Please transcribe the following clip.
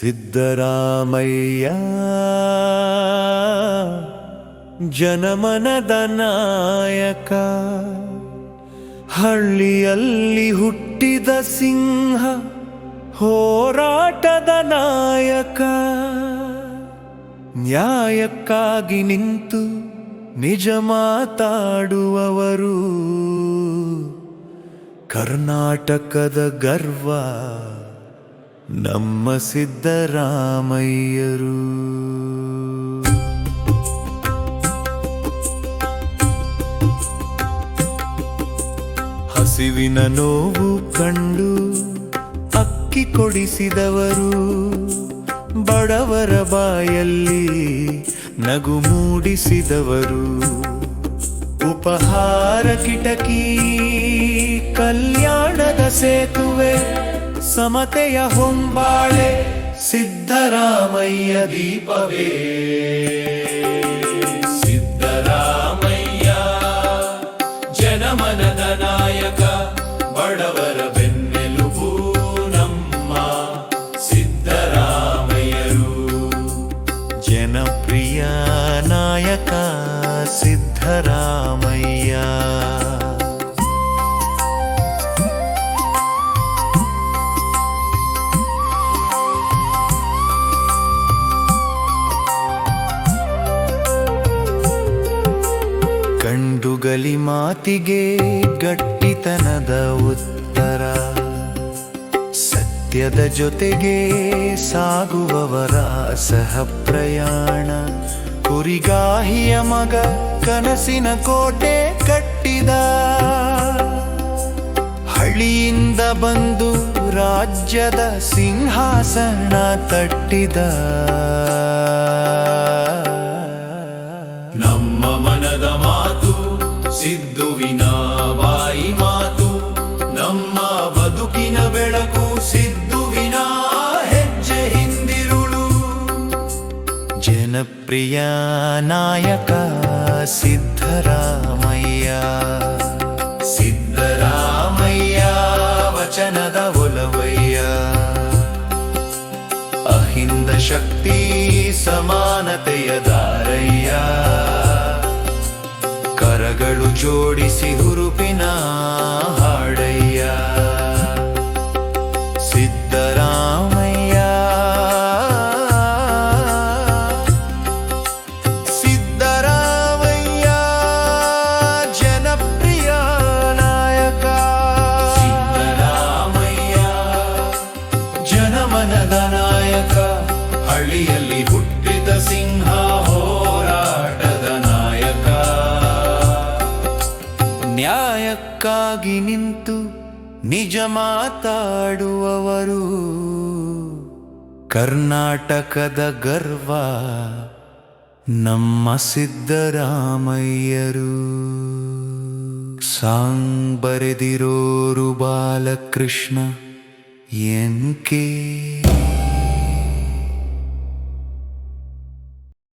ಸಿದ್ದರಾಮಯ್ಯ. ಜನಮನದ ನಾಯಕ. ಹಳ್ಳಿಯಲ್ಲಿ ಹುಟ್ಟಿದ ಸಿಂಹ ಹೋರಾಟದ ನಾಯಕ. ನ್ಯಾಯಕ್ಕಾಗಿ ನಿಂತು ನಿಜ ಮಾತಾಡುವವರು. ಕರ್ನಾಟಕದ ಗರ್ವ. ನಮ್ಮ ಸಿದ್ದರಾಮಯ್ಯರು. ಹಸಿವಿನ ನೋವು ಕಂಡು ಅಕ್ಕಿ ಕೊಡಿಸಿದವರು. ಬಡವರ ಬಾಯಲ್ಲಿ ನಗು ಮೂಡಿಸಿದವರು. ಉಪಹಾರ ಕಿಟಕಿ, ಕಲ್ಯಾಣದ ಸೇತುವೆ. ಸಮತೆಯ ಹೊಂಬಾಳೆ ಸಿದ್ದರಾಮಯ್ಯ ದೀಪವೇ. ಸಿದ್ದರಾಮಯ್ಯ ಜನಮನದ ನಾಯಕ ಬಡವರ ಬೆನ್ನೆಲುಬು ನಮ್ಮ ಸಿದ್ದರಾಮಯ್ಯರು. ಜನಪ್ರಿಯ ನಾಯಕ ಸಿದ್ದರಾಮಯ್ಯ. ಗಂಡುಗಲಿ ಮಾತಿಗೆ ಗಟ್ಟಿತನದ ಉತ್ತರ. ಸತ್ಯದ ಜೊತೆಗೆ ಸಾಗುವವರ ಸಹ ಪ್ರಯಾಣ ಕುರಿಗಾಹಿಯ ಮಗ ಕನಸಿನ ಕೋಟೆ ಕಟ್ಟಿದ. ಹಳ್ಳಿಯಿಂದ ಬಂದು ರಾಜ್ಯದ ಸಿಂಹಾಸನ ತಟ್ಟಿದ. ನಮ್ಮ ಜನಪ್ರಿಯ ನಾಯಕ ಸಿದ್ಧರಾಮಯ್ಯ ಸಿದ್ಧರಾಮಯ್ಯ ವಚನದ ಒಲವಯ್ಯ. ಅಹಿಂದ ಶಕ್ತಿ ಸಮಾನತೆಯ ದಾರಯ್ಯ. ಕರಗಳು ಜೋಡಿಸಿ ಹುರುಪಿನ ನ್ಯಾಯಕ್ಕಾಗಿ ನಿಂತು ನಿಜ ಮಾತಾಡುವವರು. ಕರ್ನಾಟಕದ ಗರ್ವ ನಮ್ಮ ಸಿದ್ದರಾಮಯ್ಯರು. ಸಾಂಗ್ ಬರೆದಿರೋರು ಬಾಲಕೃಷ್ಣ ಎನ್ ಕೆ